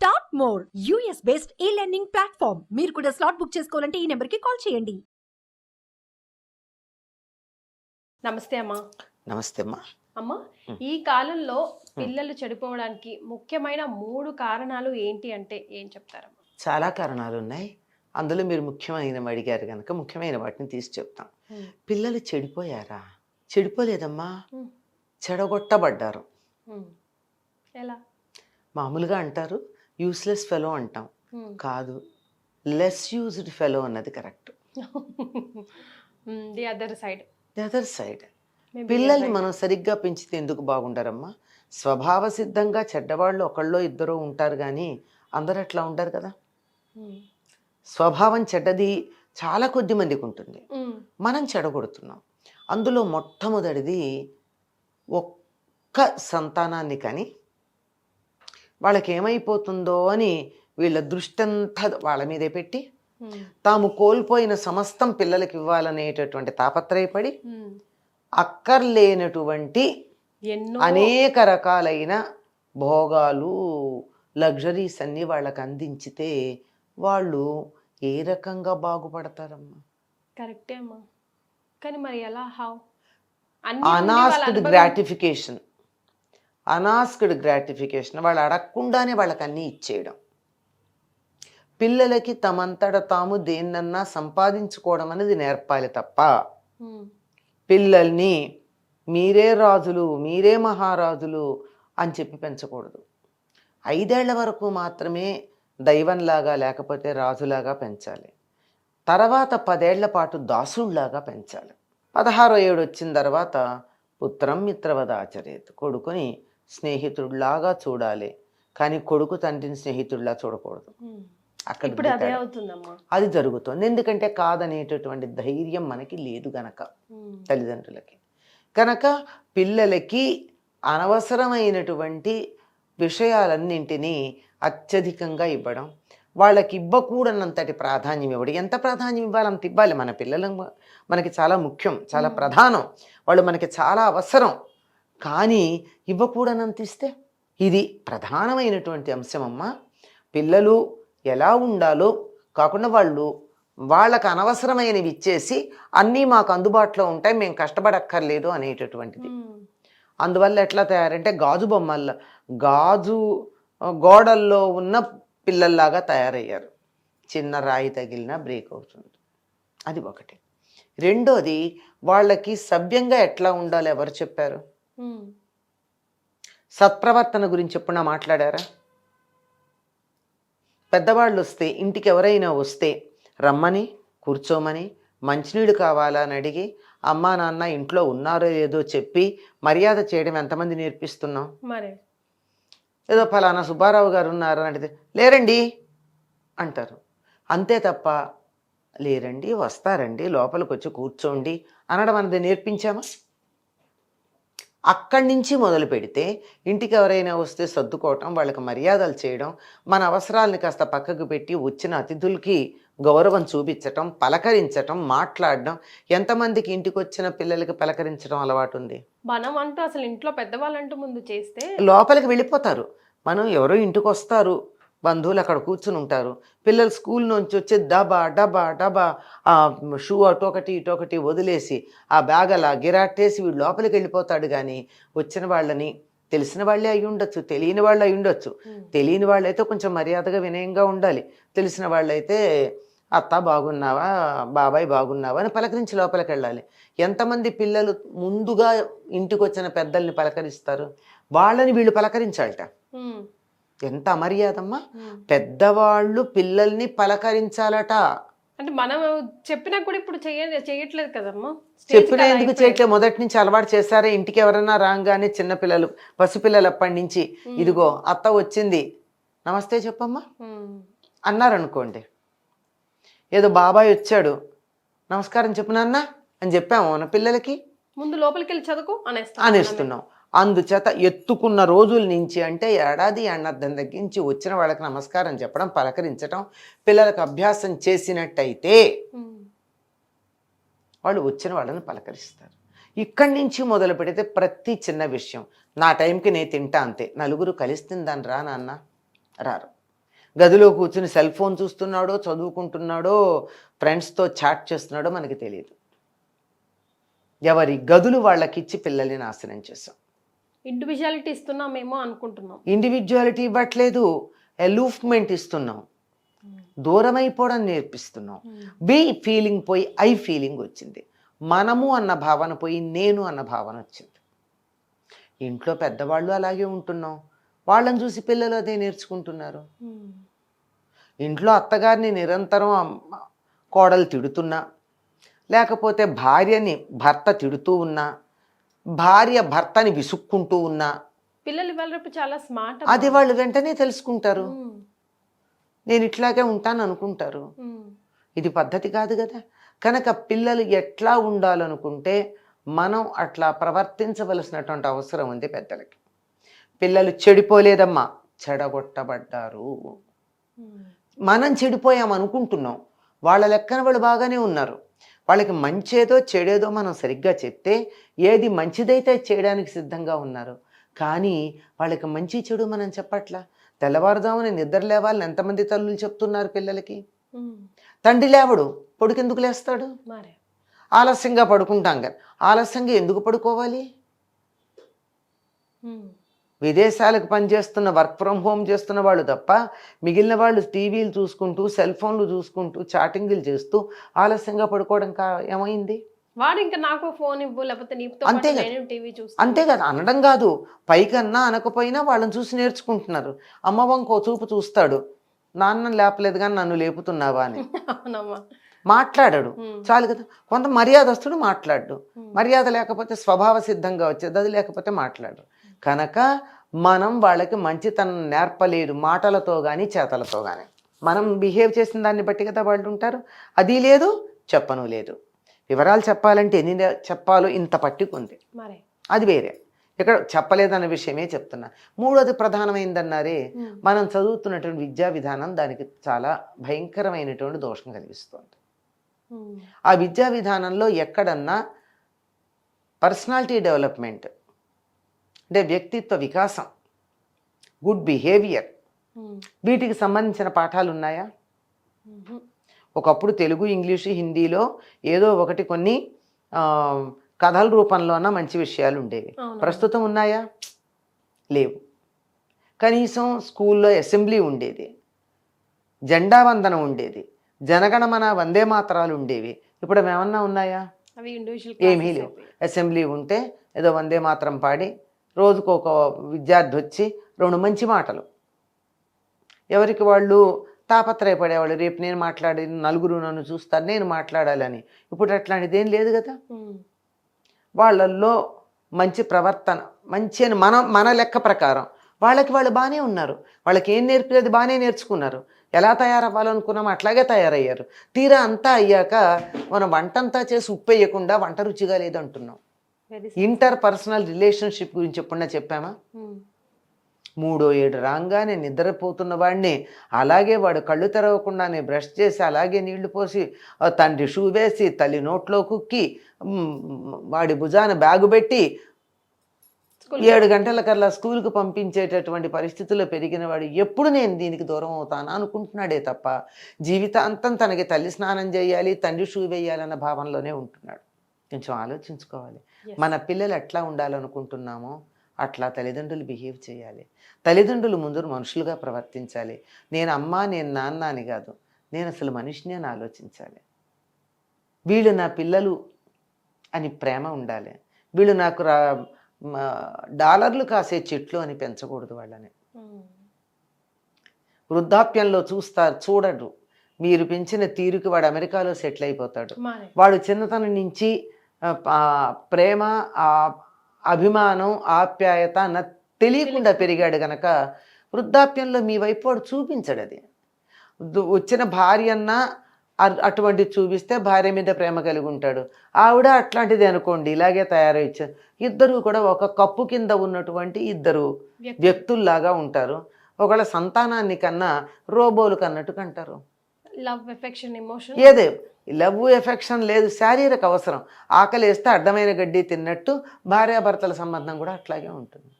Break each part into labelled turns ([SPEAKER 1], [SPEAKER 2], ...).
[SPEAKER 1] Start more US based e learning platform మీరు కూడా slot book చేసుకోవాలంటే ఈ నెంబర్కి కాల్ చేయండి.
[SPEAKER 2] నమస్తే అమ్మా.
[SPEAKER 3] నమస్తే అమ్మా.
[SPEAKER 2] అమ్మ. ఈ కాలంలో పిల్లలు చెడిపోవడానికి ముఖ్యమైన మూడు కారణాలు ఏంటి అంటే ఏం చెప్తారమ్మా?
[SPEAKER 3] చాలా కారణాలు ఉన్నాయి. అందులో మీరు ముఖ్యమైన అడిగారు కనుక ముఖ్యమైన వాటిని తీసి చెప్తాం. పిల్లలు చెడిపోయారా? చెడిపోలేదమ్మా. చెడగొట్టబడ్డారు.
[SPEAKER 2] ఎలా?
[SPEAKER 3] మామూలుగా అంటారు యూస్లెస్ ఫెలో అంటాం.
[SPEAKER 2] మ్.
[SPEAKER 3] కాదు. లెస్ యూజ్డ్ ఫెలో అన్నది correct
[SPEAKER 2] the other side
[SPEAKER 3] the other side పిల్లల్ని మనం సరిగ్గా పెంచితే ఎందుకు బాగుంటారమ్మా స్వభావ సిద్ధంగా చెడ్డవాళ్ళు ఒకళ్ళో ఇద్దరో ఉంటారు కానీ అందరూ అట్లా ఉంటారు కదా. స్వభావం చెడ్డది చాలా కొద్ది మందికి ఉంటుంది. మనం చెడగొడుతున్నాం. అందులో మొట్టమొదటిది ఒక్క సంతానాన్ని కానీ వాళ్ళకి ఏమైపోతుందో అని వీళ్ళ దృష్టి అంతా వాళ్ళ మీదే పెట్టి తాము కోల్పోయిన సమస్తం పిల్లలకి ఇవ్వాలనేటటువంటి తాపత్రయపడి అక్కర్లేనటువంటి
[SPEAKER 2] ఎన్నో
[SPEAKER 3] అనేక రకాలైన భోగాలు లగ్జరీస్ అన్నీ వాళ్ళకి అందించితే వాళ్ళు ఏ రకంగా బాగుపడతారమ్మా?
[SPEAKER 2] కరెక్టే అమ్మా. కానీ మరి ఎలా? How
[SPEAKER 3] unasked gratification. Unasked gratification వాళ్ళు అడగకుండానే వాళ్ళకి అన్నీ ఇచ్చేయడం. పిల్లలకి తమంతట తాము దేన్నన్నా సంపాదించుకోవడం అనేది నేర్పాలి తప్ప పిల్లల్ని మీరే రాజులు మీరే మహారాజులు అని చెప్పి పెంచకూడదు. ఐదేళ్ళ వరకు మాత్రమే దైవంలాగా లేకపోతే రాజులాగా పెంచాలి. తర్వాత పదేళ్ళ పాటు దాసుళ్ళాగా పెంచాలి. పదహారో ఏడు వచ్చిన తర్వాత పుత్రం మిత్రవద ఆచరేత్ కొడుకుని స్నేహితుడిలాగా చూడాలి. కానీ కొడుకు తండ్రిని స్నేహితుడిలా చూడకూడదు. అక్కడ
[SPEAKER 2] అదే
[SPEAKER 3] జరుగుతుంది. ఎందుకంటే కాదనేటటువంటి ధైర్యం మనకి లేదు గనక తల్లిదండ్రులకి. కనుక పిల్లలకి అనవసరమైనటువంటి విషయాలన్నింటినీ అత్యధికంగా ఇవ్వడం వాళ్ళకి ఇవ్వకూడనంతటి ప్రాధాన్యం ఇవ్వడం. ఎంత ప్రాధాన్యం ఇవ్వాలి అంత ఇవ్వాలి. మన పిల్లలు మనకి చాలా ముఖ్యం చాలా. ప్రధానం. వాళ్ళు మనకి చాలా అవసరం. కానీ ఇవ్వకూడనంత ఇస్తే ఇది ప్రధానమైనటువంటి అంశమమ్మా. పిల్లలు ఎలా ఉండాలో కాకుండా వాళ్ళు వాళ్ళకు అనవసరమైనవి ఇచ్చేసి అన్నీ మాకు అందుబాటులో ఉంటాయి మేము కష్టపడక్కర్లేదు అనేటటువంటిది. అందువల్ల ఎట్లా తయారంటే గాజు బొమ్మల్ల గాజు గోడల్లో ఉన్న పిల్లల్లాగా తయారయ్యారు. చిన్న రాయి తగిలినా బ్రేక్ అవుతుంది. అది ఒకటి. రెండోది వాళ్ళకి సభ్యంగా ఎట్లా ఉండాలో ఎవరు చెప్పారు? సత్ప్రవర్తన గురించి ఎప్పుడన్నా మాట్లాడారా? పెద్దవాళ్ళు వస్తే ఇంటికి ఎవరైనా వస్తే రమ్మని కూర్చోమని మంచినీళ్ళు కావాలా అని అడిగి అమ్మా నాన్న ఇంట్లో ఉన్నారో లేదో చెప్పి మర్యాద చేయడం ఎంతమంది నేర్పిస్తున్నాం
[SPEAKER 2] మరి.
[SPEAKER 3] ఏదో ఫలానా సుబ్బారావు గారు ఉన్నారు అని అడిగితే లేరండి అంటారు. అంతే తప్ప లేరండి వస్తారండి లోపలికి వచ్చి కూర్చోండి అనడం అనేది నేర్పించామా? అక్కడి నుంచి మొదలు పెడితే ఇంటికి ఎవరైనా వస్తే సర్దుకోవటం వాళ్ళకి మర్యాదలు చేయడం మన అవసరాలని కాస్త పక్కకు పెట్టి వచ్చిన అతిథులకి గౌరవం చూపించటం పలకరించటం మాట్లాడడం ఎంతమందికి ఇంటికి వచ్చిన పిల్లలకి పలకరించడం అలవాటు ఉంది.
[SPEAKER 2] మనం అంటూ అసలు ఇంట్లో పెద్దవాళ్ళంటూ ముందు చేస్తే
[SPEAKER 3] లోపలికి వెళ్ళిపోతారు. మనం ఎవరో ఇంటికి వస్తారు బంధువులు అక్కడ కూర్చుని ఉంటారు. పిల్లలు స్కూల్ నుంచి వచ్చి డబా డబా డబా ఆ షూ అటు ఒకటి ఇటు ఒకటి వదిలేసి ఆ బ్యాగ్ అలా గిరాట్టేసి వీడు లోపలికి వెళ్ళిపోతాడు కానీ వచ్చిన వాళ్ళని తెలిసిన వాళ్ళే అయి ఉండొచ్చు తెలియని వాళ్ళు అయి ఉండొచ్చు. తెలియని వాళ్ళైతే కొంచెం మర్యాదగా వినయంగా ఉండాలి. తెలిసిన వాళ్ళైతే అత్త బాగున్నావా? బాబాయ్ బాగున్నావా? అని పలకరించి లోపలికి వెళ్ళాలి. ఎంతమంది పిల్లలు ముందుగా ఇంటికి వచ్చిన పెద్దల్ని పలకరిస్తారు? వాళ్ళని వీళ్ళు పలకరించాలట. ఎంత అమర్యాదమ్మా. పెద్దవాళ్ళు పిల్లల్ని పలకరించాలట.
[SPEAKER 2] అంటే మనం చెప్పినా కూడా ఇప్పుడు చేయట్లేదు కదమ్మా?
[SPEAKER 3] చెప్పిన ఎందుకు
[SPEAKER 2] అయిపోయింది.
[SPEAKER 3] చేయట్లే మొదటి నుంచి అలవాటు చేశారా. ఇంటికి ఎవరన్నా రాగానే చిన్నపిల్లలు పసిపిల్లలు అప్పటి నుంచి. ఇదిగో అత్త వచ్చింది. నమస్తే చెప్పమ్మా. అన్నారనుకోండి. ఏదో బాబాయ్ వచ్చాడు. నమస్కారం చెప్పు నాన్న అని చెప్పాము మన పిల్లలకి.
[SPEAKER 2] ముందు లోపలికి వెళ్ళి చదువుకో అనేస్తాం.
[SPEAKER 3] అనేస్తున్నాం. అందుచేత ఎత్తుకున్న రోజుల నుంచి అంటే ఏడాది అన్నర్థం తగ్గించి వచ్చిన వాళ్ళకి నమస్కారం చెప్పడం పలకరించడం పిల్లలకు అభ్యాసం చేసినట్టయితే వాళ్ళు వచ్చిన వాళ్ళని పలకరిస్తారు. ఇక్కడి నుంచి మొదలు పెడితే ప్రతి చిన్న విషయం నా టైంకి నేను తింటా అంతే నలుగురు కలిసి తిందాను రా నాన్న రారు. గదిలో కూర్చుని సెల్ ఫోన్ చూస్తున్నాడో చదువుకుంటున్నాడో ఫ్రెండ్స్తో చాట్ చేస్తున్నాడో మనకి తెలియదు. ఎవరి గదులు వాళ్ళకిచ్చి పిల్లల్ని నాశనం చేసాం
[SPEAKER 2] ఇండివిజువాలిటీ ఇస్తున్నామేమో అనుకుంటున్నాం.
[SPEAKER 3] ఇండివిజువాలిటీ ఇవ్వట్లేదు ఎలూఫ్మెంట్ ఇస్తున్నాం. దూరం అయిపోవడం నేర్పిస్తున్నాం బి ఫీలింగ్ పోయి ఐ ఫీలింగ్ వచ్చింది. మనము అన్న భావన పోయి నేను అన్న భావన వచ్చింది. ఇంట్లో పెద్దవాళ్ళు అలాగే ఉంటున్నాం. వాళ్ళని చూసి పిల్లలు అదే నేర్చుకుంటున్నారు. ఇంట్లో అత్తగారిని నిరంతరం కోడలు తిడుతున్నా. లేకపోతే భార్యని భర్త తిడుతూ ఉన్నా. భార్య భర్తని విసుక్కుంటూ ఉన్నా
[SPEAKER 2] పిల్లలు రేపు చాలా స్మార్ట్
[SPEAKER 3] అది వాళ్ళు వెంటనే తెలుసుకుంటారు. నేను ఇట్లాగే ఉంటాను అనుకుంటారు ఇది పద్ధతి కాదు కదా. కనుక పిల్లలు ఎట్లా ఉండాలనుకుంటే మనం అట్లా ప్రవర్తించవలసినటువంటి అవసరం ఉంది పెద్దలకి. పిల్లలు చెడిపోలేదమ్మా. చెడగొట్టబడ్డారు. మనం చెడిపోయాం అనుకుంటున్నాం వాళ్ళ లెక్కన వాళ్ళు బాగానే ఉన్నారు. వాళ్ళకి మంచేదో చెడేదో మనం సరిగ్గా చెప్తే ఏది మంచిదైతే చేయడానికి సిద్ధంగా ఉన్నారు. కానీ వాళ్ళకి మంచి చెడు మనం చెప్పట్లా? తెల్లవారుదామని నిద్ర లేవాలని ఎంతమంది తల్లులు చెప్తున్నారు పిల్లలకి? తండ్రి లేవడు పొడుకెందుకు లేస్తాడు?
[SPEAKER 2] మరే.
[SPEAKER 3] ఆలస్యంగా పడుకుంటాం కదా. ఆలస్యంగా ఎందుకు పడుకోవాలి? విదేశాలకు పనిచేస్తున్న వర్క్ ఫ్రమ్ హోమ్ చేస్తున్న వాళ్ళు తప్ప మిగిలిన వాళ్ళు టీవీలు చూసుకుంటూ సెల్ ఫోన్లు చూసుకుంటూ చాటింగ్లు చేస్తూ ఆలస్యంగా పడుకోవడం కా ఏమైంది?
[SPEAKER 2] వాడు ఇంకా నాకు ఫోన్ ఇవ్వు లేకపోతే
[SPEAKER 3] అంతే
[SPEAKER 2] టీవీ చూస్తాను.
[SPEAKER 3] అంతే కదా. అనడం కాదు. పైకన్నా అనకపోయినా వాళ్ళని చూసి నేర్చుకుంటున్నారు. అమ్మ వంకో చూపు చూస్తాడు. నాన్న లేపలేదు కానీ నన్ను లేపుతున్నావా అని. మాట్లాడాడు. చాలు కదా. కొంత మర్యాదస్తుడు మాట్లాడు. మర్యాద లేకపోతే స్వభావ సిద్ధంగా వచ్చేది. అది లేకపోతే మాట్లాడు. కనుక మనం వాళ్ళకి మంచితనం నేర్పలేదు మాటలతో కానీ చేతలతో కానీ మనం బిహేవ్ చేసిన దాన్ని బట్టి కదా వాళ్ళు ఉంటారు. అది లేదు చెప్పను లేదు. వివరాలు చెప్పాలంటే ఎన్ని చెప్పాలో ఇంత పట్టుకుంది.
[SPEAKER 2] మరే.
[SPEAKER 3] అది వేరే. ఇక్కడ చెప్పలేదన్న విషయమే చెప్తున్నా. మూడోది ప్రధానమైందన్నారే. మనం చదువుతున్నటువంటి విద్యా విధానం దానికి చాలా భయంకరమైనటువంటి దోషం కలిగిస్తుంది. ఆ విద్యా విధానంలో ఎక్కడన్నా పర్సనాలిటీ డెవలప్మెంట్ అంటే వ్యక్తిత్వ వికాసం గుడ్ బిహేవియర్
[SPEAKER 2] ఉమ్.
[SPEAKER 3] వీటికి సంబంధించిన పాఠాలు ఉన్నాయా?
[SPEAKER 2] ఉమ్.
[SPEAKER 3] ఒకప్పుడు తెలుగు ఇంగ్లీషు హిందీలో ఏదో ఒకటి కొన్ని కథల రూపంలోన మంచి విషయాలు ఉండేవి. ప్రస్తుతం ఉన్నాయా? లేవు. కనీసం స్కూల్లో అసెంబ్లీ ఉండేది. జెండా వందనం ఉండేది. జనగణమన వందే మాత్రాలు ఉండేవి. ఇప్పుడు ఏమన్నా ఉన్నాయా? ఏమీ లేవు. అసెంబ్లీ ఉంటే ఏదో వందే మాత్రం పాడి రోజుకు ఒక విద్యార్థి వచ్చి రెండు మంచి మాటలు. ఎవరికి వాళ్ళు తాపత్రయపడేవాళ్ళు రేపు నేను మాట్లాడి నలుగురు నన్ను చూస్తారు నేను మాట్లాడాలని. ఇప్పుడు అట్లాంటిది ఏం లేదు కదా. వాళ్ళల్లో మంచి ప్రవర్తన మంచి అని మన మన లెక్క ప్రకారం వాళ్ళకి వాళ్ళు బాగానే ఉన్నారు. వాళ్ళకి ఏం నేర్పేది బాగానే నేర్చుకున్నారు. ఎలా తయారవ్వాలనుకున్నామో అట్లాగే తయారయ్యారు. తీరా అంతా అయ్యాక మనం వంటంతా చేసి ఉప్పు వేయకుండా వంట రుచిగా లేదంటున్నాం. ఇంటర్ పర్సనల్ రిలేషన్షిప్ గురించి ఎప్పుడన్నా చెప్పామా? మూడో ఏడు రాగానే నిద్రపోతున్న వాడిని అలాగే వాడు కళ్ళు తెరవకుండానే బ్రష్ చేసి అలాగే నీళ్ళు పోసి తండ్రి షూ వేసి తల్లి నోట్లో కుక్కి వాడి భుజాన బ్యాగు పెట్టి ఏడు గంటలకల్లా స్కూల్కి పంపించేటటువంటి పరిస్థితుల్లో పెరిగిన వాడు ఎప్పుడు నేను దీనికి దూరం అవుతానా అనుకుంటున్నాడే తప్ప జీవితాంతం తనకి తల్లి స్నానం చేయాలి తండ్రి షూ వేయాలన్న భావనలోనే ఉంటున్నాడు. కొంచెం ఆలోచించుకోవాలి. మన పిల్లలు ఎట్లా ఉండాలనుకుంటున్నామో అట్లా తల్లిదండ్రులు బిహేవ్ చేయాలి. తల్లిదండ్రులు ముందు మనుషులుగా ప్రవర్తించాలి. నేను అమ్మ నేను నాన్న అని కాదు. నేను అసలు మనిషిని అని ఆలోచించాలి. వీళ్ళు నా పిల్లలు అని ప్రేమ ఉండాలి. వీళ్ళు నాకు రా డాలర్లు కాసే చెట్లు అని పెంచకూడదు వాళ్ళని. వృద్ధాప్యంలో చూస్తారు చూడరు మీరు పెంచిన తీరుకి వాడు అమెరికాలో సెటిల్ అయిపోతాడు. వాడు చిన్నతనం నుంచి ప్రేమ ఆ అభిమానం ఆప్యాయత అన్న తెలియకుండా పెరిగాడు గనక వృద్ధాప్యంలో మీ వైపు వాడు చూపించడు అది. వచ్చిన భార్య అన్న అటువంటి చూపిస్తే భార్య మీద ప్రేమ కలిగి ఉంటాడు. ఆవిడ అట్లాంటిది అనుకోండి ఇలాగే తయారయ్యారు ఇద్దరు కూడా ఒక కప్పు కింద ఉన్నటువంటి ఇద్దరు
[SPEAKER 2] వ్యక్తి
[SPEAKER 3] వ్యక్తుల్లాగా ఉంటారు. ఒకళ్ళ సంతానాన్ని కన్నా రోబోలు కన్నట్టు కంటారు
[SPEAKER 2] లవ్ ఎఫెక్షన్ ఎమోషన్
[SPEAKER 3] ఏదే? లవ్ ఎఫెక్షన్ లేదు శారీరక అవసరం. ఆకలి వేస్తే అడ్డమైన గడ్డి తిన్నట్టు భార్యాభర్తల సంబంధం కూడా అట్లాగే ఉంటుంది.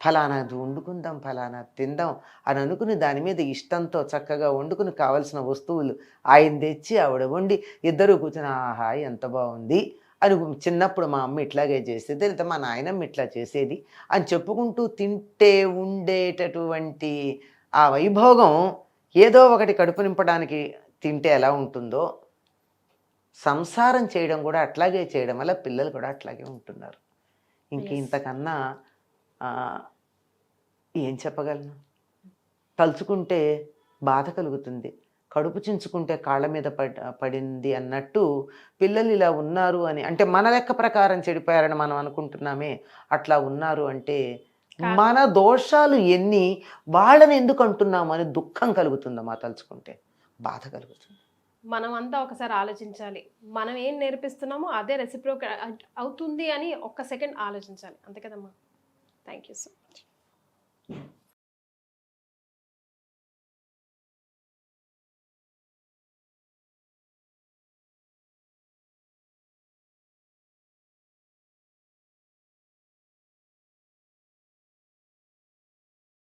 [SPEAKER 3] ఫలానాది వండుకుందాం ఫలానా తిందాం అని అనుకుని దాని మీద ఇష్టంతో చక్కగా వండుకుని కావలసిన వస్తువులు ఆయన తెచ్చి ఆవిడ వండి ఇద్దరు కూర్చుని ఆహా ఎంత బాగుంది అని చిన్నప్పుడు మా అమ్మ ఇట్లాగే చేసేది లేదా మా నాయనమ్మ ఇట్లా చేసేది అని చెప్పుకుంటూ తింటే ఉండేటటువంటి ఆ వైభోగం ఏదో ఒకటి కడుపు నింపడానికి తింటే ఎలా ఉంటుందో సంసారం చేయడం కూడా అట్లాగే చేయడం వల్ల పిల్లలు కూడా అట్లాగే ఉంటున్నారు ఇంక. ఇంతకన్నా ఏం చెప్పగలను తలుచుకుంటే బాధ కలుగుతుంది కడుపు చించుకుంటే కాళ్ళ మీద పడ్ పడింది అన్నట్టు పిల్లలు ఇలా ఉన్నారు అని అంటే మన లెక్క ప్రకారం చెడిపోయారని మనం అనుకుంటున్నామే అట్లా ఉన్నారు అంటే. మన దోషాలు ఎన్ని వాళ్ళని ఎందుకు అంటున్నాము అని దుఃఖం కలుగుతుందమ్మా తలుచుకుంటే. బాధ కలుగుతుంది.
[SPEAKER 2] మనం అంతా ఒకసారి ఆలోచించాలి. మనం ఏం నేర్పిస్తున్నామో అదే రెసిప్రోక్ అవుతుంది అని ఒక్క సెకండ్ ఆలోచించాలి. అంతే కదమ్మా? Thank you so much